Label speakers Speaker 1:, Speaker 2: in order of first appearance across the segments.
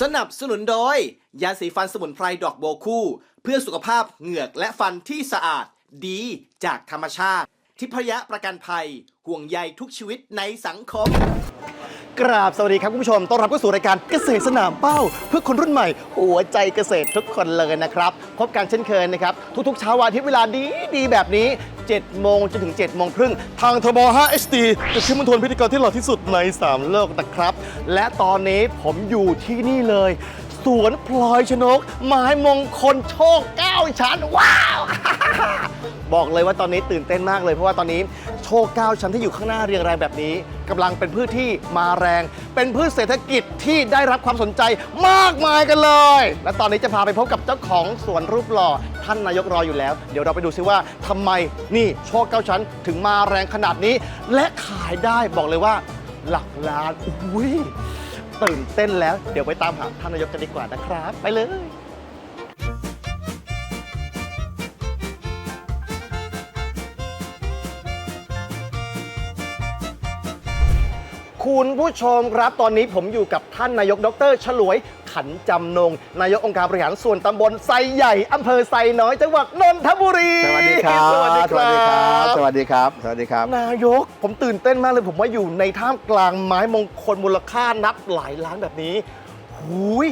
Speaker 1: สนับสนุนโดย ยาสีฟันสมุนไพรดอกโบคู่ เพื่อสุขภาพเหงือกและฟันที่สะอาด ดีจากธรรมชาติ ทิพยะประกันภัย ห่วงใยทุกชีวิตในสังคม
Speaker 2: กราบสวัสดีครับคุณผู้ชม ต้อนรับเข้าสู่รายการเกษตรสนามเป้า เพื่อคนรุ่นใหม่ หัวใจเกษตรทุกคนเลยนะครับ พบกันเช่นเคยนะครับ ทุกๆเช้าวันอาทิตย์เวลาดีดีๆแบบนี้ 7 โมงจนถึง 7 โมงครึ่ง ทางทบ5 HD จะขึ้นมณฑลพิธีกรที่หล่อที่สุดใน 3 โลกนะครับ และตอนนี้ผมอยู่ที่นี่เลย สวนพลอยชนก ไม้มงคลโชคเก้าชั้น ว้าว บอกเลยว่าตอนนี้ตื่นเต้นมากเลยเพราะว่าตอนนี้ โชคเก้าชั้นที่อยู่ข้างหน้าเรียงรายแบบนี้กำลังเป็นพืชที่มาแรง เป็นพืชเศรษฐกิจที่ได้รับความสนใจมากมายกันเลย และตอนนี้จะพาไปพบกับเจ้าของสวนรูปหล่อท่านนายกรออยู่แล้ว เดี๋ยวเราไปดูซิว่าทำไมนี่โชคเก้าชั้นถึงมาแรงขนาดนี้ และขายได้บอกเลยว่า หลักล้านอุ้ยตื่นเต้นแล้ว เดี๋ยวไปตามหาท่านนายกกันดีกว่านะครับ ไปเลย คุณผู้ชมครับ ตอนนี้ผมอยู่กับท่านนายกดรฉลวยขันจำนง นายกองค์การบริหารส่วนตำบลไซใหญ่อำเภอไซน้อยจังหวัดนนทบุรี
Speaker 3: สวัสดีครับ
Speaker 2: สวัสดีครับ
Speaker 3: สวัสดีครับ สวัสดีครับ
Speaker 2: นายกผมตื่นเต้นมากเลยผมว่าอยู่ในท่ามกลางไม้มงคลมูลค่านับหลายล้านแบบนี้ หูย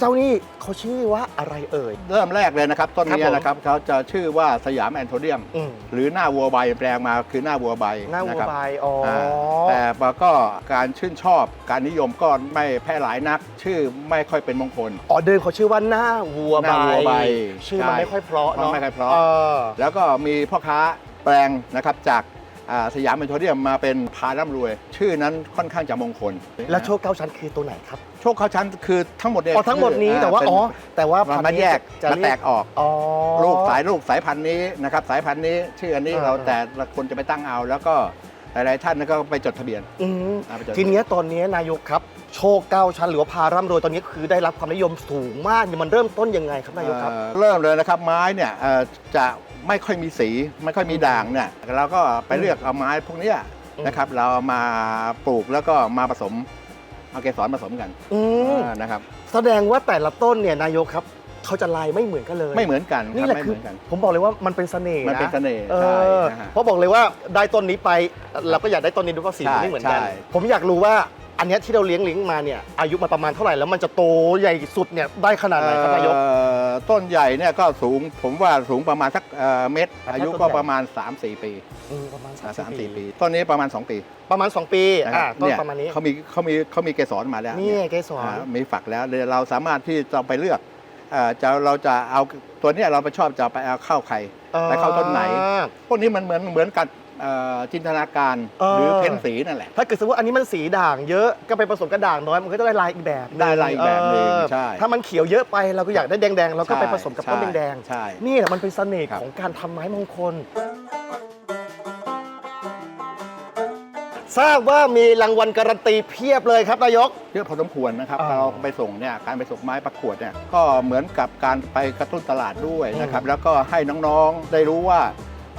Speaker 2: เจ้านี่เขาชื่อว่าอะไรเอ่ย
Speaker 3: เริ่มแรกเลยนะครับ ต้น
Speaker 2: ครับ
Speaker 3: นี้
Speaker 2: ผม
Speaker 3: นะครับเขาจะชื่อว่าสยามแอนโทเดียม
Speaker 2: อืม
Speaker 3: หรือหน้าวัวใบแปลงมาคือหน้าวัวใบ
Speaker 2: หน้าวัะว
Speaker 3: ครับ
Speaker 2: ใบอ๋ออา
Speaker 3: แต่ก็การชื่นชอบการนิยมก็ไม่แพร่หลายนัก ชื่อไม่ค่อยเป็นมงคล
Speaker 2: อ๋อเดิมเขาชื่อว่าหน้าวัว
Speaker 3: หน้าวัวใบ
Speaker 2: ชื่อมัน
Speaker 3: ใช่
Speaker 2: ไม่ค่อยเพราะเนาะ
Speaker 3: ไม่ค่อยเพราะ
Speaker 2: อ
Speaker 3: แล้วก็มีพ่อค้าแปลงนะครับจากอ่า สยามแอนโทเดียมมาเป็นพาร่ำรวย ชื่อนั้นค่อนข้างจะมงคล
Speaker 2: แล้วโชคเก้าชั้นคือตัวไหนครับ
Speaker 3: โชคเขาชั้นคือทั้งหมดเนี่ย
Speaker 2: อ๋อทั้งหมดนี้
Speaker 3: คื
Speaker 2: แต่ว่า
Speaker 3: เป็น
Speaker 2: อ๋อแต่ว่า
Speaker 3: มัน
Speaker 2: พัน
Speaker 3: มา
Speaker 2: ธุ์
Speaker 3: แยก
Speaker 2: จะ
Speaker 3: มา
Speaker 2: เรี
Speaker 3: แต
Speaker 2: ย
Speaker 3: กออก
Speaker 2: อ๋อ
Speaker 3: ลูกสายลูกสายพันธุ์นี้นะครับสายพันธุ์นี้ชื่ออันนี้
Speaker 2: อ่า
Speaker 3: เราแต่ละคนจะไปตั้งเอา แล้วก็หลายๆท่านก็ไปจดทะเบียน
Speaker 2: อืม
Speaker 3: อ่าไปจด
Speaker 2: ทีเนี้ยตอนเนี้ยนายกครับโชคเก้าชั้นหรือว่าพาร่ำรวยตอนนี้คือได้รับความนิยมสูงมากเนี่ยมันเริ่มต้นยังไงครับนายกครับ
Speaker 3: เอ่อเริ่มเลยนะครับไม้เนี่ยเอ่อจะ ไม่ค่อยมีสีไม่ค่อยมีด่างเนี่ยเราก็ไปเลือกเอาไม้พวกเนี้ย
Speaker 2: อืม
Speaker 3: นะครับ เราเอามาปลูกแล้วก็มาผสมเอาเกสรผสมกัน
Speaker 2: อืม
Speaker 3: อ่านะครับ
Speaker 2: แสดงว่าแต่ละต้นเนี่ยนายกครับเขาจะลายไม่เหมือนกันเลย
Speaker 3: ไม่เหมือนกัน
Speaker 2: นี่
Speaker 3: ค
Speaker 2: แห
Speaker 3: รับ
Speaker 2: ละ
Speaker 3: ไม่
Speaker 2: คื
Speaker 3: เห
Speaker 2: อ
Speaker 3: มือนกัน
Speaker 2: ผมบอกเลยว่ามันเป็นเสน่ห์
Speaker 3: มันเป็น
Speaker 2: นะ
Speaker 3: เสน่ห์
Speaker 2: เอ
Speaker 3: ใช่
Speaker 2: อ
Speaker 3: นะฮะ
Speaker 2: เพราะบอกเลยว่าได้ต้นนี้ไปเราก็อยากได้ต้นนี้ด้วยเพราะสีมันไม่เหมือนกัน
Speaker 3: ใช่
Speaker 2: ผมอยากรู้ว่า อันเนี้ยที่เราเลี้ยงเลี้ยงมาเนี่ยอายุมันประมาณเท่าไหร่แล้วมันจะโตใหญ่สุดเนี่ยได้ขนาดไหนครับนายก
Speaker 3: เอ่อต้นใหญ่เนี่ยก็สูงผมว่าสูงประมาณสักเอ่อเมตร
Speaker 2: ครับ
Speaker 3: อายุ
Speaker 2: ต้น
Speaker 3: ก็
Speaker 2: ใหญ่
Speaker 3: ประมาณ 3-4 ปี
Speaker 2: อืมประมาณ
Speaker 3: อ่า
Speaker 2: 3
Speaker 3: สามสี่ปี ต้นนี้ประมาณ 2 ปี
Speaker 2: ประมาณ 2 ปี
Speaker 3: นะค
Speaker 2: อ่า
Speaker 3: รับ
Speaker 2: ต้น
Speaker 3: เนี่ย
Speaker 2: ประมาณนี้
Speaker 3: เขามีเขามีเขามีเกสรมาแล้ว
Speaker 2: นี่
Speaker 3: เนี่ย
Speaker 2: เกสร
Speaker 3: อ่ามีฝักแล้วเลยเราสามารถที่จะไปเลือกเอ่อจะเราจะเอาตัวเนี้ยเราไปชอบจะไปเอาเข้าใคร ไปเข้าต้นไหน
Speaker 2: อ่า
Speaker 3: พวกนี้มันเหมือนเหมือนกับเอ่อจินตนาการ
Speaker 2: เออ
Speaker 3: หรือเพ้นสีนั่นแหละ
Speaker 2: ถ้าเกิดสมมติว่าอันนี้มันสีด่างเยอะก็ไปผสมกับด่างน้อยมันก็จะได้ลายอีกแบบหนึ่ง
Speaker 3: ได้ลายอีกแบบหนึ่ง
Speaker 2: เออ
Speaker 3: ใช่
Speaker 2: ถ้ามันเขียวเยอะไปเราก็อยากได้แดงๆเราก็ไปผสมกับต้น
Speaker 3: ใช่
Speaker 2: แดง
Speaker 3: ใช่
Speaker 2: ๆนี่แหละมันเป็นเสน่ห์
Speaker 3: ครับ
Speaker 2: ของการทำไม้มงคล ทราบว่ามีรางวัลการันตีเพียบเลยครับนายก
Speaker 3: เยอะพอสมควรนะครับ
Speaker 2: อ่า
Speaker 3: เราไปส่งเนี่ยการไปส่งไม้ประกวดเนี่ยก็เหมือนกับการไปกระตุ้นตลาดด้วยนะครับ
Speaker 2: อืม
Speaker 3: แล้วก็ให้น้องๆได้รู้ว่า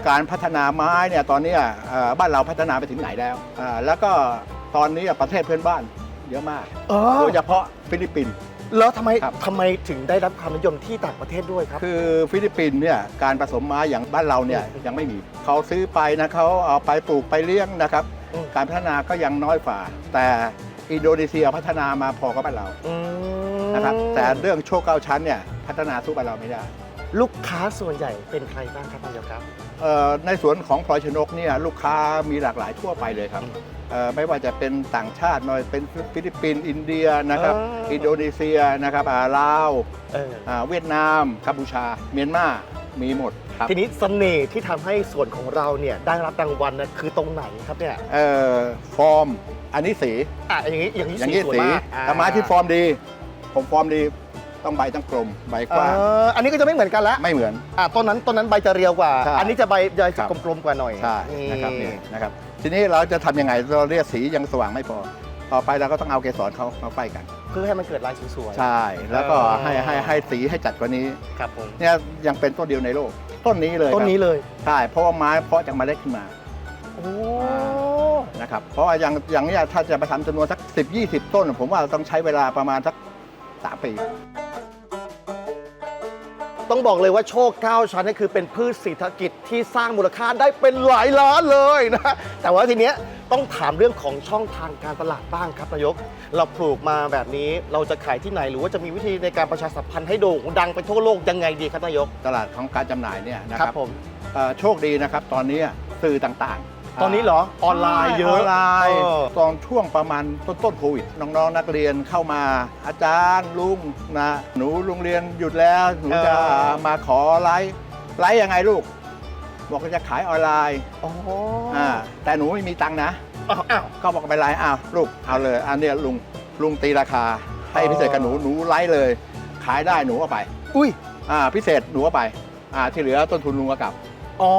Speaker 3: การพัฒนาไม้เนี่ยตอนเนี้ยเอ่อบ้านเราพัฒนาไปถึงไหนแล้วอ่าแล้วก็ตอนนี้ประเทศเพื่อนบ้านเยอะมาก
Speaker 2: เออ
Speaker 3: โดยเฉพาะฟิลิปปินส์
Speaker 2: แล้วทำไม
Speaker 3: ครับ
Speaker 2: ทำไมถึงได้รับความนิยมที่ต่างประเทศด้วยครับ
Speaker 3: คือฟิลิปปินส์เนี่ยการผสมไม้อย่างบ้านเราเนี่ย
Speaker 2: อืม
Speaker 3: ยังไม่มีเขาซื้อไปนะเขาเอาไปปลูกไปเลี้ยงนะครับ
Speaker 2: อืม
Speaker 3: การพัฒนาก็ยังน้อยฝ่า แต่อินโดนีเซียพัฒนามาพอกับบ้านเรา
Speaker 2: อืม
Speaker 3: นะครับแต่เรื่องโชคเก้าชั้นเนี่ยพัฒนาสู้บ้านเราไม่ได้
Speaker 2: ลูกค้าส่วนใหญ่เป็นใครบ้างครับนายกครับ
Speaker 3: เอ่อในสวนของพลอยชนกเนี่ยลูกค้ามีหลากหลายทั่วไปเลยครับ
Speaker 2: อืม
Speaker 3: เอ่อไม่ว่าจะเป็นต่างชาติหน่อยเป็นฟิลิปปินส์อินเดียนะครับ
Speaker 2: อ่า
Speaker 3: อินโดนีเซียนะครับอ่าลาว
Speaker 2: เออ
Speaker 3: อ่าเวียดนามกัมพูชา เมียนมามีหมด
Speaker 2: ค
Speaker 3: ครับ
Speaker 2: ทีนี้เสน่ห์ที่ทำให้สวนของเราเนี่ยได้รับรางวัลนะคือตรงไหนครับเนี่ย
Speaker 3: เอ่อฟอร์ม อันนี้สี
Speaker 2: อะอย่างนี้อย่างนี้
Speaker 3: อย่าง
Speaker 2: สี
Speaker 3: นี้
Speaker 2: สวย
Speaker 3: สี
Speaker 2: มากอ่
Speaker 3: ถ้าไม้ที่ฟอร์มดี ผมฟอร์มดี ต้องใบต้องกลม ใบก
Speaker 2: เอ
Speaker 3: ว้าง
Speaker 2: ออันนี้ก็จะไม่เหมือนกันละ
Speaker 3: ไม่เหมือน
Speaker 2: อะต้นนั้นต้นนั้นใบจะเรียวกว่า
Speaker 3: ใช่
Speaker 2: อันนี้จะใบจะ
Speaker 3: ครับ
Speaker 2: กลมๆกว่าหน่อย
Speaker 3: ใช่
Speaker 2: นี่
Speaker 3: นะครับเนี่ยนะครับ ทีนี้เราจะทำยังไง เราเรียกสียังสว่างไม่พอ ต่อไปเราก็ต้องเอาเกสรเขามาไฟกัน
Speaker 2: เพื่อให้มันเกิดลายสวยๆ
Speaker 3: ใช่ แล้วก็
Speaker 2: เออ
Speaker 3: ให้ให้ให้สีให้จัดกว่านี้
Speaker 2: ครับผม
Speaker 3: เนี่ยยังเป็นต้นเดียวในโลก ต้นนี้เลย
Speaker 2: ต้นนี้
Speaker 3: ครับ
Speaker 2: เลย
Speaker 3: ใช่เพราะว่าไม้เพาะจากเมล็ดขึ้นมา
Speaker 2: โอ้
Speaker 3: นะครับเพราะว่าอย่างอย่างเนี้ยถ้าจะมาทำจำนวนสัก 10 20 ต้น ผมว่าต้องใช้เวลาประมาณสักสามปี
Speaker 2: ต้องบอกเลยว่าโชคเก้าชั้นนี่คือเป็นพืชเศรษฐกิจที่สร้างมูลค่าได้เป็นหลายล้านเลยนะแต่ว่าทีเนี้ย ต้องถามเรื่องของช่องทางการตลาดบ้างครับนายก เราปลูกมาแบบนี้เราจะขายที่ไหน หรือว่าจะมีวิธีในการประชาสัมพันธ์ให้โด่งดังไปทั่วโลกยังไงดีครับนายก
Speaker 3: ตลาดของการจำหน่ายเนี่ยนะ
Speaker 2: ค
Speaker 3: ค
Speaker 2: รั
Speaker 3: รั
Speaker 2: บบผม
Speaker 3: เอ่อโชคดีนะครับตอนนี้สื่อต่างๆ
Speaker 2: ตอนนี้เหรอออนไลน์เยอะ
Speaker 3: ออนไลน์
Speaker 2: เออ
Speaker 3: ตอนช่วงประมาณต้นต้นโควิดน้องๆนักเรียนเข้ามา อาจารย์ลุงนะหนูโรงเรียนหยุดแล้วหนูจะมาขอไลฟ์ไลฟ์ยังไงลูก บอกว่าจะขายออนไลน์
Speaker 2: อ๋อ
Speaker 3: อ่าแต่หนูไม่มีตังค์นะ
Speaker 2: อ้าวอ้าว
Speaker 3: ก็บอกไปไลฟ์อ้าวลูกเอาเลยอันเนี้ยลุงลุงตีราคา ให้
Speaker 2: อ๋อ
Speaker 3: พิเศษกับหนูหนูไลฟ์เลย ขายได้หนูเอาไป
Speaker 2: อุ้ย
Speaker 3: อ่าพิเศษหนูเอาไปอ่าที่เหลือต้นทุนลุงก็กลับ
Speaker 2: อ๋อ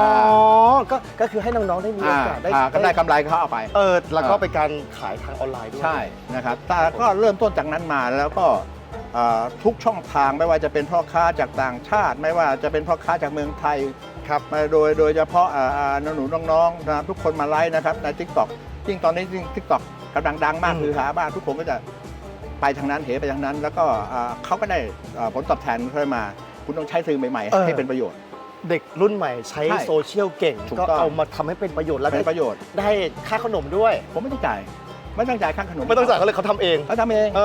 Speaker 3: อ่า
Speaker 2: ก็ก็คือให้น้องๆได้มีโอกาสได้
Speaker 3: อ่าก็ได้กำไรเขาเอาไป
Speaker 2: เออแล้วก็
Speaker 3: อ่า
Speaker 2: เป็นการขายทางออนไลน์ด้วย
Speaker 3: ใช่นะครับแต่ก็เริ่มต้นจากนั้นมาแล้วก็เอ่อทุกช่องทางไม่ว่าจะเป็นพ่อค้าจากต่างชาติ ไม่ว่าจะเป็นพ่อค้าจากเมืองไทย ครับมาโดยโดยเฉพาะอ่าอ่าหนูๆน้องๆนะครับทุกคนมาไลฟ์นะครับในทิกตอกจริงตอนนี้จริงทิกตอกกำลังดังมาก
Speaker 2: อืม
Speaker 3: คือหามากทุกคนก็จะไปทางนั้นเหไปทางนั้น แล้วก็อ่าเขาก็ได้อ่าผลตอบแทนเข้ามา คุณต้องใช้สื่อใหม่
Speaker 2: เออ
Speaker 3: ๆให้เป็นประโยชน์
Speaker 2: เด็กรุ่นใหม่ใช้
Speaker 3: ใช่
Speaker 2: โซเชียลเก่ง
Speaker 3: ถูก
Speaker 2: ก็
Speaker 3: ต้อง
Speaker 2: เอามาทำให้เป็นประโยชน์แล้ว
Speaker 3: เป็น
Speaker 2: ได้
Speaker 3: ประโยชน์
Speaker 2: ได้ค่าขนมด้วย
Speaker 3: ผมไม่ต้องจ่ายไม่ต้องจ่ายค่าขนม
Speaker 2: ไม่ต้องจ่ายเขาเลยเขาทำเอง
Speaker 3: เขาทำเอง
Speaker 2: เอ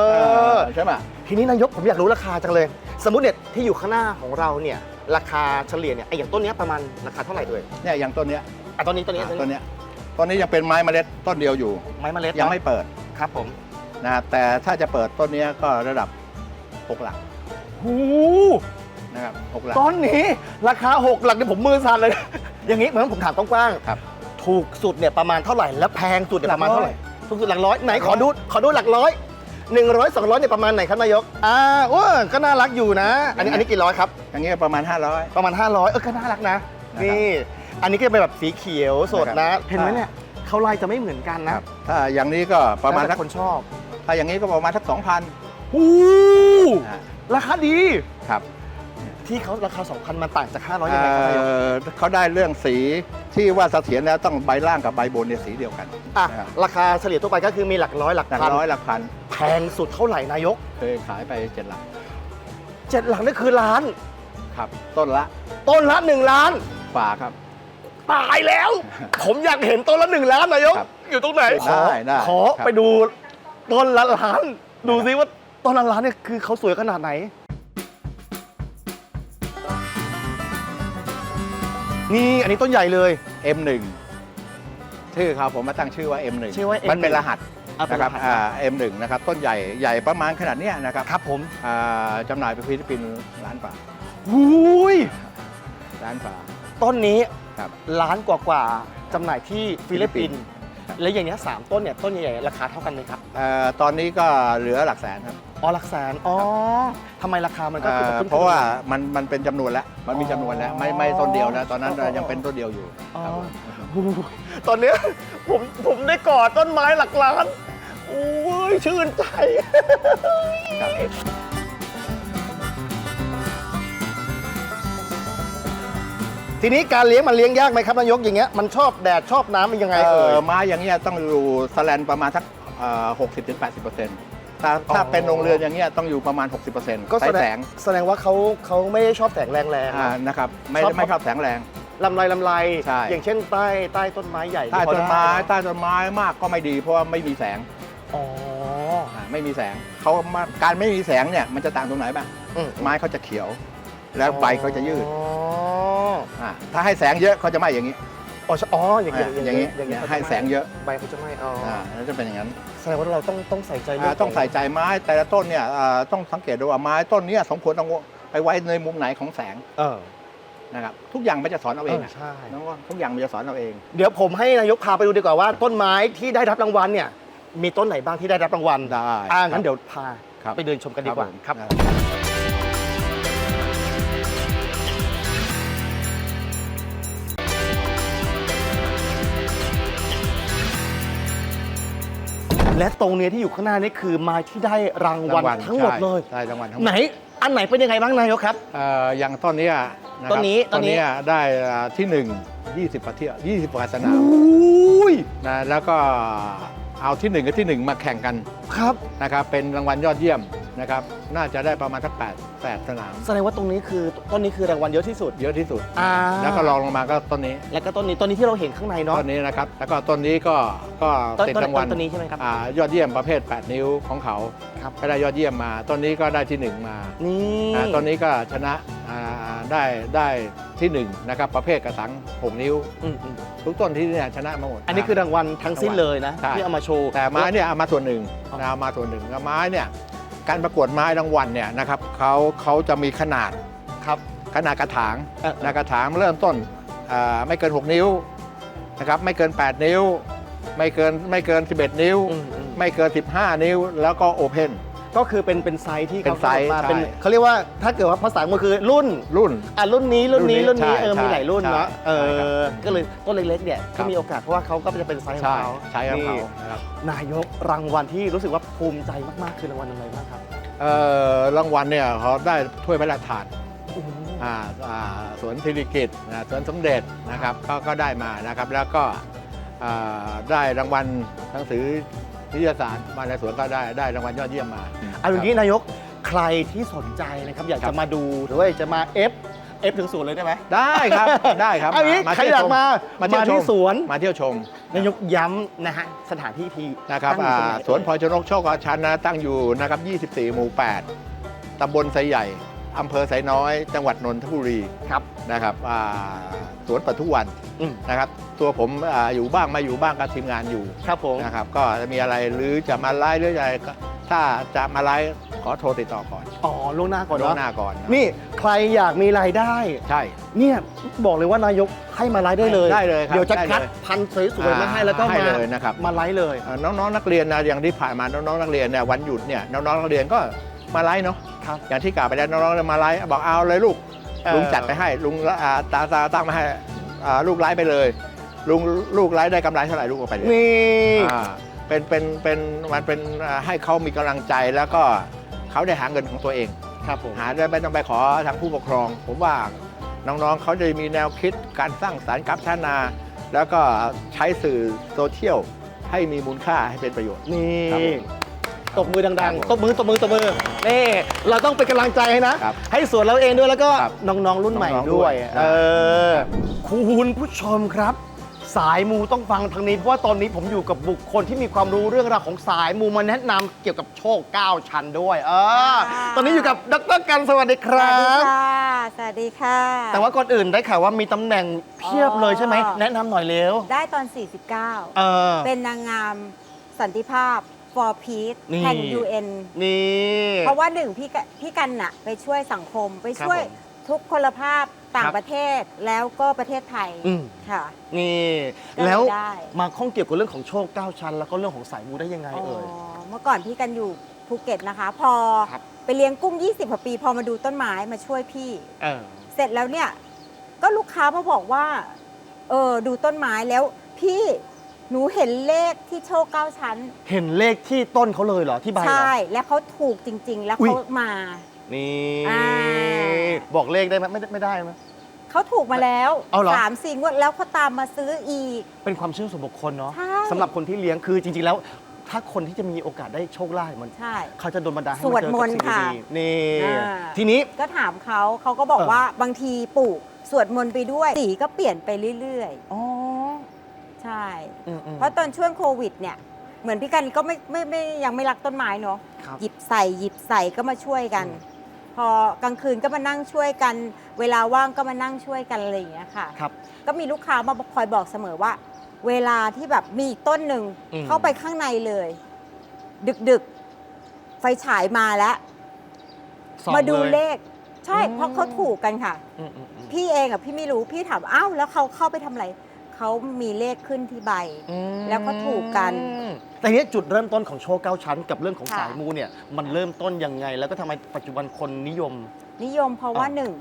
Speaker 2: อ
Speaker 3: ใช่ไหม
Speaker 2: ทีนี้นายกผมอยากรู้ราคาจังเลย สมมติเนี่ยที่อยู่ข้างหน้าของเราเนี่ย ราคาเฉลี่ยเนี่ยไอ้อย่างต้นเนี้ยประมาณราคาเท่าไหร่เอ่ย
Speaker 3: เนี่ยอย่างต้นเนี้ย
Speaker 2: อะต้นนี้ต้นนี้
Speaker 3: อ่าต้นเนี้ยต้นนี้ยังเป็นไม้เมล็ดต้นเดียวอยู่
Speaker 2: ไม้เมล็ด
Speaker 3: ยัง
Speaker 2: เนาะ
Speaker 3: ไม่เปิด
Speaker 2: ครับผม
Speaker 3: นะครับแต่ถ้าจะเปิดต้นเนี้ยก็ระดับ6หลัก
Speaker 2: หู
Speaker 3: นะครับ6หลัก
Speaker 2: ต้นนี้ราคา6หลักเนี่ยผมมือสั่นเลย อย่างนี้เหมือนผมถามกว้างๆ
Speaker 3: ครับ
Speaker 2: ถูกสุดเนี่ยประมาณเท่าไหร่และแพงสุดเนี่ยประมาณเท่าไหร่
Speaker 3: หลักร้อย
Speaker 2: ถูกสุดหลักร้อยไหนขอดูขอดูหลักร้อย หนึ่งร้อยสองร้อยเนี่ยประมาณไหนครับนายก อ่าโอ้ก็น่ารักอยู่นะ อันนี้อันนี้กี่ร้อยครับ
Speaker 3: อย่างเงี้ยประมาณ 500
Speaker 2: ประมาณ 500 เออก็น่ารักนะ
Speaker 3: นะครับ
Speaker 2: นี่ อันนี้ก็จะเป็นแบบสีเขียวสดนะ
Speaker 3: นะครับ
Speaker 2: เห็นไหมเนี่ยเขาลายจะไม่เหมือนกันนะ
Speaker 3: ถ้าอย่างนี้ก็ประมาณ
Speaker 2: แล้ว
Speaker 3: สั
Speaker 2: แต่
Speaker 3: ก
Speaker 2: คนชอบ
Speaker 3: ถ้าอย่างนี้ก็ประมาณสัก2,000
Speaker 2: หู
Speaker 3: นะ
Speaker 2: ราคาดี
Speaker 3: ครับ
Speaker 2: ที่เขาราคา2,000มันต่างจาก500ยังไงครับนายก
Speaker 3: เอ่อเขาได้เรื่องสี ที่ว่าเสถียรแล้วต้องใบล่างกับใบบนเนี่ยสีเดียวกัน
Speaker 2: อะ
Speaker 3: นะครับ
Speaker 2: ราคาเฉลี่ยทั่วไปก็คือมีหลักร้อยหลัก
Speaker 3: หลัก
Speaker 2: พัน
Speaker 3: ร้อยหลักพัน
Speaker 2: แพงสุดเท่าไหร่นายก
Speaker 3: เคยขายไปเจ็ดหลัก
Speaker 2: เจ็ดหลักนี่คือล้าน
Speaker 3: ครับ ต้นละ
Speaker 2: ต้นละหนึ่งล้าน
Speaker 3: ฝาครับ
Speaker 2: ตายแล้ว ผมอยากเห็นต้นละหนึ่งล้านนายก
Speaker 3: ครับ
Speaker 2: อยู่ตรงไหน
Speaker 3: ได้ได้
Speaker 2: ขอ
Speaker 3: ครับ
Speaker 2: ไปดูต้นละล้าน ดูซิว่าต้นละล้านเนี่ยคือเขาสวยขนาดไหน นี่อันนี้ต้นใหญ่เลย
Speaker 3: M1 ชื่อเขาผมมาตั้งชื่อว่า M1
Speaker 2: ชื่อว่า
Speaker 3: มันเป็น
Speaker 2: M1
Speaker 3: รหัส
Speaker 2: อะเป็น
Speaker 3: นะครับ
Speaker 2: รหัส
Speaker 3: อ่า M1 นะครับต้นใหญ่ใหญ่ประมาณขนาดเนี้ยนะครับ
Speaker 2: ครับผม
Speaker 3: อ่าจำหน่ายไปฟิลิปปินส์ล้านฝ่า
Speaker 2: หุย
Speaker 3: ล้านฝ่า
Speaker 2: ต้นนี้
Speaker 3: ครับ
Speaker 2: ล้านกว่ากว่าๆจำหน่ายที่ฟิลิปปินส์
Speaker 3: ครับ
Speaker 2: และอย่างเนี้ยสามต้นเนี่ยต้นใหญ่ๆราคาเท่ากันไหมครับ
Speaker 3: เอ่อตอนนี้ก็เหลือหลักแสนครับ
Speaker 2: อ๋อหลักแสนอ๋อทำไมราคามันก็คือ
Speaker 3: เอ่อ
Speaker 2: ขึ้น
Speaker 3: เพราะว่ามันมันเป็นจำนวนแล้ว มันมีจำนวนแล้ว ไม่ไม่ต้นเดียวนะตอนนั้น
Speaker 2: อ๋อ
Speaker 3: ยังเป็นต้นเดียวอยู่
Speaker 2: อ๋อ
Speaker 3: ครับผม
Speaker 2: โอ้โหตอนเนี้ยผมผมได้กอดต้นไม้หลักล้านโอ้ยชื่นใจ
Speaker 3: ครับ
Speaker 2: ทีนี้การเลี้ยงมันเลี้ยงยากไหมครับนายกอย่างเงี้ยมันชอบแดดชอบน้ำมันยังไง
Speaker 3: เอ่
Speaker 2: เอ่ย
Speaker 3: อไม้อย่างเงี้ยต้องอยู่สแลนประมาณสักหกสิบถึงแปดสิบเปอร์เซ็นต์ ถ้าถ้า
Speaker 2: อ๋อ
Speaker 3: เป็นโรงเรือนอย่างเงี้ยต้องอยู่ประมาณ 60%
Speaker 2: ก็
Speaker 3: ใช้
Speaker 2: แสด
Speaker 3: แส
Speaker 2: ง
Speaker 3: ง
Speaker 2: แสดงว่าเขาเขาไม่ได้ชอบแสงแรงแรง
Speaker 3: อ่านะครับไม่
Speaker 2: ชอบ
Speaker 3: ไม่ชอบแสงแรง
Speaker 2: ลำไรลำไร
Speaker 3: ใช่
Speaker 2: อย่างเช่นใต้ใต้ต้นไม้ใหญ่
Speaker 3: ใต้ต้นไม้
Speaker 2: พอด้
Speaker 3: ใต้ต้นไม้มากก็ไม่ดีเพราะว่าไม่มีแสง
Speaker 2: อ๋อ
Speaker 3: อ่าไม่มีแสงเขามาการไม่มีแสงเนี่ยมันจะต่างตรงไหนบ้าง
Speaker 2: อืม
Speaker 3: ไม้เขาจะเขียว แล้วใบเขาจะยืด
Speaker 2: อ๋อ
Speaker 3: อ่าถ้าให้แสงเยอะเขาจะไหม้อย่างนี้
Speaker 2: อ๋ออ๋ออย่าง
Speaker 3: อ่า
Speaker 2: เงี้ย
Speaker 3: อย่างนี้
Speaker 2: อย่าง
Speaker 3: เนี่
Speaker 2: เงี้
Speaker 3: ยให้แสงเยอะ
Speaker 2: ใบเขาจะไหม่อ๋ออ
Speaker 3: อ่าแล้วจะเป็นอย่างนั้น
Speaker 2: แสดงว่าเราต้องต้องใส่ใจเรื่
Speaker 3: อ่าต้องใส่ใจไม้แต่ละต้นเนี่ยอ่าต้องสังเกตดูว่าไม้ต้นเนี้สมควรต้องไปไว้ในมุมไหนของแสง
Speaker 2: เออ
Speaker 3: นะครับทุกอย่างมันจะสอนเอาเองอะ
Speaker 2: เออใช่
Speaker 3: น้องก็ทุกอย่างมันจะสอนเอาเอง
Speaker 2: เดี๋ยวผมให้นายกพาไปดูดีกว่าว่า ต้นไม้ที่ได้รับรางวัลเนี่ย มีต้นไหนบ้างที่ได้รับรางวัล
Speaker 3: ได้
Speaker 2: อ่า
Speaker 3: ครั
Speaker 2: งั้น
Speaker 3: บ
Speaker 2: เดี๋ยวพา
Speaker 3: ครับ
Speaker 2: ไปเดินชมกันดีกว่า
Speaker 3: ผม
Speaker 2: ครับ และตรงเนี้ยที่อยู่ข้างหน้านี่คือไม้ที่ได้รางวัลทั้งหมดเลย
Speaker 3: ใช่รางวัลทั้งหมด
Speaker 2: ไหนอันไหนเป็นยังไงบ้างนายกครับ
Speaker 3: เอ่ออย่างต้นเนี้ยะครับ
Speaker 2: ต้นนี้ต้
Speaker 3: ต้
Speaker 2: น
Speaker 3: น
Speaker 2: นี้
Speaker 3: เนี้ยได้อ่าที่หนึ่ง20ประเที่ยว20กว่าสนาม
Speaker 2: อุ้ย
Speaker 3: นะแล้วก็ เอาที่หนึ่งกับที่หนึ่งมาแข่งกัน
Speaker 2: ครับ
Speaker 3: นะครับเป็นรางวัลยอดเยี่ยมนะครับน่าจะได้ประมาณสักแปดแปดสนาม
Speaker 2: แสดงว่าตรงนี้คือต้นนี้คือรางวัลเยอะที่สุด
Speaker 3: เยอะที่สุด
Speaker 2: อ่า
Speaker 3: แล้วก็รองลงมาก็ต้นนี้
Speaker 2: แล้วก็ต้นนี้ต้นนี้ที่เราเห็นข้างในเนาะ
Speaker 3: ต้นนี้นะครับแล้วก็ต้นนี้ก็ก็
Speaker 2: ต้น
Speaker 3: ติด
Speaker 2: ต้น
Speaker 3: รางวัล
Speaker 2: ต้นนี้ใช่ไหมครับ
Speaker 3: อ่ายอดเยี่ยมประเภท 8 นิ้วของเขา
Speaker 2: ครับ
Speaker 3: ก็ได้ยอดเยี่ยมมาต้นนี้ก็ได้ที่หนึ่งมา
Speaker 2: นี่
Speaker 3: อ่าต้นนี้ก็ชนะอ่า ได้ได้ที่หนึ่งนะครับประเภทกระสัง 6 นิ้ว
Speaker 2: อืมอืม
Speaker 3: ทุกต้นที่เนี่ยชนะมาหมด
Speaker 2: อันนี้คือรางวัลทั้งสิ้นเลยนะ
Speaker 3: ใช่
Speaker 2: ที่เอามาโชว์
Speaker 3: แต่ไม้เนี่ยเอามาส่วนหนึ่ง
Speaker 2: อ๋อ
Speaker 3: นะเอามาส่วนหนึ่งแล้วไม้เนี่ยการประกวดไม้รางวัลเนี่ยนะครับเขาเขาจะมีขนาด
Speaker 2: ครับ
Speaker 3: ขนาดกระถาง
Speaker 2: เออ
Speaker 3: นะกระถางเริ่มต้นอ่าไม่เกิน 6 นิ้วนะครับไม่เกิน 8 นิ้ว ไม่เกินไม่เกิน 11 นิ้ว
Speaker 2: อืมอืม
Speaker 3: ไม่เกิน 15 นิ้ว แล้วก็โอเพน
Speaker 2: ก็คือเป็นเป็นไซส์ที่
Speaker 3: เป็นไซส์
Speaker 2: ขา
Speaker 3: ใช่
Speaker 2: เป็นเขาเรียกว่าถ้าเกิดว่าภาษามันคือรุ่น
Speaker 3: รุ่น
Speaker 2: อะรุ่นนี้รุ่นนี้
Speaker 3: รุ่
Speaker 2: รุ่
Speaker 3: น
Speaker 2: น
Speaker 3: นี้
Speaker 2: นี้เออ
Speaker 3: ใช่
Speaker 2: มีหลายรุ่นเนาะ
Speaker 3: ใช่
Speaker 2: เอ
Speaker 3: ใช่ครับ
Speaker 2: อก็เลยต้นเล็กๆเนี่ย
Speaker 3: ครั
Speaker 2: ก็
Speaker 3: บ
Speaker 2: มีโอกาสเพราะว่าเขาก็จะเป็นไซส์ของ
Speaker 3: ใช่
Speaker 2: เขา
Speaker 3: ใช้ของเขา
Speaker 2: นี่
Speaker 3: นะครับ
Speaker 2: นายกรางวัลที่รู้สึกว่าภูมิใจมากๆคือรางวัลอะไรบ้างครับ
Speaker 3: เอ่อรางวัลเนี่ยเขาได้ถ้วยพระราชทานอ่าอ่าสวนธิริกิตนะสวนสมเด็จนะครับก็ก็ได้มานะครับ แล้วก็อ่าได้รางวัลหนังสือ นิตยสารมาในสวนก็ได้ได้รางวัลยอดเยี่ยมมา
Speaker 2: เอาอย่างนี้นายกใครที่สนใจนะครับอยาก
Speaker 3: ครั
Speaker 2: จะ
Speaker 3: บ
Speaker 2: มาดูหรือว่าอยากจะมา F F ถึงศูนย์เลยได้ไหม
Speaker 3: ได้ครับได้ครับ
Speaker 2: เอางี้
Speaker 3: มา
Speaker 2: ใคร
Speaker 3: เที่ยว
Speaker 2: อยาก
Speaker 3: ชม
Speaker 2: มา
Speaker 3: มาเที่ยวชม
Speaker 2: ที่สวน
Speaker 3: มาเที่ยวชม
Speaker 2: นายกย้ำนะฮะสถานที่ที
Speaker 3: นะครับ
Speaker 2: ตั้งอยู่
Speaker 3: อ่า
Speaker 2: ตรงไหน
Speaker 3: สวนพลอยชนกโชคชันนะตั้งอยู่นะครับ 24 หมู่ 8ตำบลไซใหญ่ อำเภอไซน้อย จังหวัดนนทบุรี
Speaker 2: ครับ
Speaker 3: นะครับอ่าสวนเปิดทุกวัน
Speaker 2: อืม
Speaker 3: นะครับ ตัวผมอาอยู่บ้างไม่อยู่บ้างก็ทีมงานอยู่
Speaker 2: ครับผม
Speaker 3: นะครับ ก็จะมีอะไรหรือจะมาไลฟ์หรืออะไรก็ถ้าจะมาไลฟ์ขอโทรติดต่อก่อน
Speaker 2: อ๋อล่วงหน้าก่อน
Speaker 3: ล่วง
Speaker 2: เนาะ
Speaker 3: หน้าก่อนนะ
Speaker 2: นี่ใครอยากมีรายได้
Speaker 3: ใช่
Speaker 2: เนี่ยบอกเลยว่านายกให้มาไลฟ์ได้เลย
Speaker 3: ได้เลยครับ
Speaker 2: เดี๋ยวจะ
Speaker 3: ได้
Speaker 2: คัด
Speaker 3: เลย
Speaker 2: พันธุ์สวยๆมาให้แล้วก็
Speaker 3: ให้
Speaker 2: มา
Speaker 3: เลยนะครับ
Speaker 2: มาไลฟ์เลย
Speaker 3: เอ่อน้องๆนักเรียนนะอย่างที่ผ่านมาน้องๆนักเรียนเนี่ยวันหยุดเนี่ยน้องๆนักเรียนก็มาไลฟ์เนาะ
Speaker 2: ครับ
Speaker 3: อย่างที่กล่าวไปแล้วน้องๆมาไลฟ์บอกเอาเลยลูก
Speaker 2: เออ
Speaker 3: ลุงจัดไปให้ ลุงอ่าตาตาตั้งมาให้อ่าลูกไลฟ์ไปเลย ลุงลูกไลฟ์ได้กำไรเท่าไหร่ลูกเอาไปเลย
Speaker 2: นี่
Speaker 3: อ่าเป็นเป็นเป็นมันเป็นอ่าให้เขามีกำลังใจแล้วก็เขาได้หาเงินของตัวเอง
Speaker 2: ครับผม
Speaker 3: หาได้ไม่ต้องไปขอทางผู้ปกครอง ผมว่าน้องๆเขาจะมีแนวคิดการสร้างสารรค์กับพัฒนา แล้วก็ใช้สื่อโซเชียลให้มีมูลค่าให้เป็นประโยชน์
Speaker 2: นี่
Speaker 3: ครับผม
Speaker 2: ตบมือ
Speaker 3: ครั
Speaker 2: ดัง
Speaker 3: บผม
Speaker 2: ๆตบมือตบมือตบมือนี่เราต้องเป็นกำลังใจให้นะ
Speaker 3: ครับ
Speaker 2: ให้สวนเราเองด้วยแล้วก็
Speaker 3: ครับ
Speaker 2: น้องๆรุ่นใหม่
Speaker 3: น้องๆ
Speaker 2: ด้วย
Speaker 3: ด้วย
Speaker 2: เออคุณผู้ชมครับ สายมูต้องฟังทางนี้เพราะว่าตอนนี้ผมอยู่กับบุคคลที่มีความรู้เรื่องราวของสายมูมาแนะนำเกี่ยวกับโชค9ชั้นด้วย เออ
Speaker 4: ค่ะ
Speaker 2: ตอนนี้อยู่กับดรกันสวัสดีค
Speaker 4: ส
Speaker 2: รั
Speaker 4: วัสดี
Speaker 2: บ
Speaker 4: ค่ะ สวัสดีค่ะ
Speaker 2: แต่ว่าก่อนอื่นได้ข่าวว่ามีตำแหน่งเพียบเลยใช่ไหม
Speaker 4: อ๋อ
Speaker 2: แนะนำหน่อยเร็ว
Speaker 4: ได้ตอน
Speaker 2: เอ
Speaker 4: 49
Speaker 2: อ
Speaker 4: เป็นนางงามสันติภาพ for peace
Speaker 2: นี่
Speaker 4: แห่ง UN
Speaker 2: นี่
Speaker 4: เพราะว่าหนึ่งพี่กะพี่กันน่ะไปช่วยสังคมไปช่วย
Speaker 2: ครับผม
Speaker 4: ทุกพลภาพต่า
Speaker 2: ค
Speaker 4: ง
Speaker 2: รับ
Speaker 4: ประเทศแล้วก็ประเทศไทย
Speaker 2: อืม
Speaker 4: ค่ะ
Speaker 2: นี่
Speaker 4: ก็เลย
Speaker 2: แล้ว
Speaker 4: ได้
Speaker 2: มาข้องเกี่ยวกับเรื่องของโชค9ชั้น แล้วก็เรื่องของสายมูได้ยังไง
Speaker 4: อ๋อ
Speaker 2: เอ่ย
Speaker 4: เมื่อก่อนพี่กันอยู่ภูเก็ตนะคะ พอ
Speaker 2: ครับ
Speaker 4: ไปเลี้ยงกุ้ง 20กว่าปี พอมาดูต้นไม้มาช่วยพี่
Speaker 2: เออ
Speaker 4: เสร็จแล้วเนี่ย ก็ลูกค้ามาบอกว่า เออดูต้นไม้แล้วพี่ หนูเห็นเลขที่โชคเก้าชั้น
Speaker 2: เห็นเลขที่ต้นเขาเลยเหรอที่ใบเหรอ
Speaker 4: ใช่แล้วเขาถูกจริง ๆ แล้ว
Speaker 2: อุ๊ย
Speaker 4: เขามา
Speaker 2: นี่
Speaker 4: อ่า
Speaker 2: บอกเลขได้ไหมไม่ได้ไม่ได้ไหม
Speaker 4: เขาถูกมาแล้ว
Speaker 2: เอาเหรอ
Speaker 4: สามสี่งวดแล้วเขาตามมาซื้ออีก
Speaker 2: เป็นความเชื่อส่วนบุคคลเนาะ
Speaker 4: ใช่
Speaker 2: สำหรับคนที่เลี้ยงคือจริง ๆ แล้ว ถ้าคนที่จะมีโอกาสได้โชคลาภมัน
Speaker 4: ใช่
Speaker 2: เขาจะโดนบันดาลให้
Speaker 4: สวด
Speaker 2: เจอ
Speaker 4: ม
Speaker 2: กับ
Speaker 4: นต์
Speaker 2: สิ่ง
Speaker 4: ค่ะ
Speaker 2: ดีๆนี่
Speaker 4: อ่า
Speaker 2: ทีนี้
Speaker 4: ก็ถามเขาเขาก็บอก
Speaker 2: เออ
Speaker 4: ว่าบางทีปลูกสวดมนต์ไปด้วยสีก็เปลี่ยนไปเรื่อย
Speaker 2: อ๋อ
Speaker 4: ๆ ใช่
Speaker 2: อืมๆ
Speaker 4: เพราะตอนช่วงโควิดเนี่ย เหมือนพี่กันก็ไม่ไม่ไม่ยังไม่รักต้นไม้เนาะ
Speaker 2: ครับ
Speaker 4: หยิบใส่หยิบใส่ก็มาช่วยกัน
Speaker 2: อืม
Speaker 4: พอกลางคืนก็มานั่งช่วยกัน เวลาว่างก็มานั่งช่วยกันอะไรอย่างเงี้ยค่ะ
Speaker 2: ครับ
Speaker 4: ก็มีลูกค้ามาคอยบอกเสมอว่า เวลาที่แบบมีอีกต้นหนึ่ง
Speaker 2: อืม
Speaker 4: เข้าไปข้างในเลย ดึกดึกๆ ไฟฉายมาแล้ว
Speaker 2: ส่อง
Speaker 4: มาดู
Speaker 2: ย
Speaker 4: เลข ใช่
Speaker 2: อืม
Speaker 4: เพราะเขาถูกกันค่ะ
Speaker 2: อืมๆๆ
Speaker 4: พี่เองอะพี่ไม่รู้พี่ถามอ้าวแล้วเขาเข้าไปทำอะไร เขามีเลขขึ้นที่ใบแล้วก็ถูกกัน
Speaker 2: แต่เนี้ยจุดเริ่มต้นของโชว์เก้าชั้น กับเรื่องของ
Speaker 4: ค่ะ
Speaker 2: สายมูเนี่ยมันเริ่มต้นยังไง แล้วก็ทำไมปัจจุบันคนนิยม
Speaker 4: นิยมเพราะว่า
Speaker 2: อ่า
Speaker 4: หนึ่ง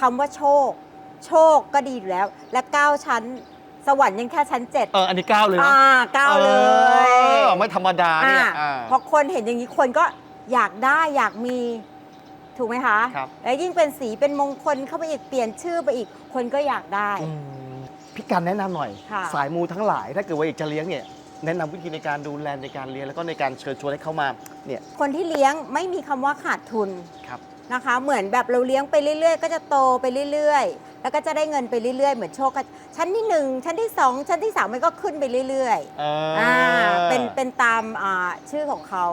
Speaker 4: คำว่าโชค โชคก็ดีอยู่แล้ว และเก้าชั้น สวรรค์ยังแค่ชั้นเจ็ด
Speaker 2: เอออันนี้ก้าวเลยนะ
Speaker 4: อ่าเก้าเลย
Speaker 2: เออไม่ธรรมดาเนี่ย
Speaker 4: อ่า
Speaker 2: อ่า
Speaker 4: พอคนเห็นอย่างนี้คนก็อยากได้อยากมีถูกไหมคะ
Speaker 2: ครับ
Speaker 4: แล้วยิ่งเป็นสีเป็นมงคลเข้าไปอีกเปลี่ยนชื่อไปอีกคนก็อยากได้
Speaker 2: อืม พี่การแนะนำหน่อย
Speaker 4: ค่ะ
Speaker 2: สายมูทั้งหลาย ถ้าเกิดว่าอยากจะเลี้ยงเนี่ยแนะนำวิธีในการดูแลในการเลี้ยงแล้วก็ในการเชิญชวนให้เข้ามาเนี่ย
Speaker 4: คนที่เลี้ยงไม่มีคำว่าขาดทุน
Speaker 2: ครับ
Speaker 4: นะคะ เหมือนแบบเราเลี้ยงไปเรื่อยๆ ก็จะโตไปเรื่อยๆ แล้วก็จะได้เงินไปเรื่อยๆ เหมือนโชคก็ชั้นที่หนึ่งชั้นที่สองชั้นที่สามมันก็ขึ้นไปเรื่อย
Speaker 2: เออ
Speaker 4: ๆ
Speaker 2: อ
Speaker 4: อ่าเป็นเป็นตามอ่าชื่อของเขา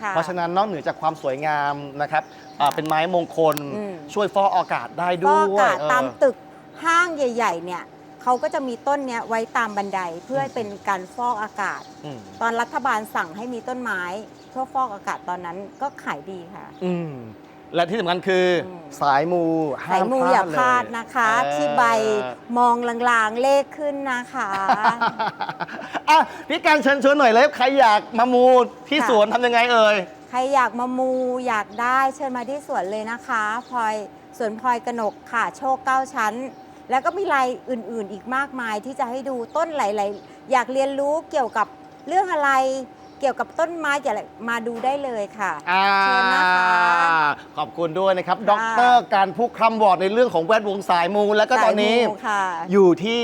Speaker 4: ค่ะ
Speaker 2: เพราะฉะนั้นนอกเหนือจากความสวยงามนะครับอ่าเป็นไม้มงคล
Speaker 4: อืม
Speaker 2: ช่วยฟอกอากาศได้
Speaker 4: ก็
Speaker 2: ด้
Speaker 4: อา
Speaker 2: วย
Speaker 4: กาศ
Speaker 2: เออ
Speaker 4: ตามตึกห้างใหญ่ ๆ เนี่ย เขาก็จะมีต้นเนี้ยไว้ตามบันไดเพื่อเป็นการฟอกอากาศ
Speaker 2: อืม
Speaker 4: ตอนรัฐบาลสั่งให้มีต้นไม้เพื่อฟอกอากาศตอนนั้นก็ขายดีค่ะ
Speaker 2: อืมและที่สำคัญคืออ
Speaker 4: ม
Speaker 2: สายมูห้า
Speaker 4: สาย
Speaker 2: ม
Speaker 4: มู
Speaker 2: พ
Speaker 4: อย่า
Speaker 2: ล
Speaker 4: พลาด
Speaker 2: เลย
Speaker 4: นะคะ
Speaker 2: เออ
Speaker 4: ที่ใบมองลางๆเลขขึ้นนะคะ
Speaker 2: อะพี่การเชิญชวนหน่อยเลยใครอยากมามูที่
Speaker 4: ค่ะ
Speaker 2: สวนทำยังไงเอ่ย
Speaker 4: ใครอยากมามูอยากได้เชิญมาที่สวนเลยนะคะพลอยสวนพลอยกนกค่ะ โชคเก้าชั้น แล้วก็มีรายอื่นๆ อีกมากมายที่จะให้ดูต้นหลายๆอยากเรียนรู้เกี่ยวกับเรื่องอะไรเกี่ยวกับต้นไม้เกี่ยวอะไรมาดูได้เลยค่ะ
Speaker 2: อ่า
Speaker 4: เชิญนะคะ
Speaker 2: ขอบคุณด้วยนะครับ
Speaker 4: ค่ะ
Speaker 2: ด็อกเตอร์การผู้คำวอร์ดในเรื่องของแวดวงสายมู แล้วก็ตอนนี้
Speaker 4: สายมูค่ะ
Speaker 2: อยู่ที่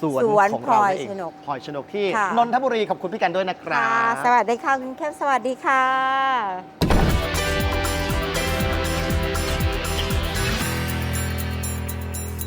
Speaker 2: สวน
Speaker 4: สวน
Speaker 2: ของ
Speaker 4: พล
Speaker 2: เรา
Speaker 4: อย
Speaker 2: เอง
Speaker 4: ชนก
Speaker 2: พลอยชนกที่
Speaker 4: ค่ะ
Speaker 2: นนทบุรี ขอบคุณพี่กันด้วยนะครั
Speaker 4: ค่ะ
Speaker 2: บ
Speaker 4: สวัสดีค่ะคุณเข้มสวัสดีค่ะ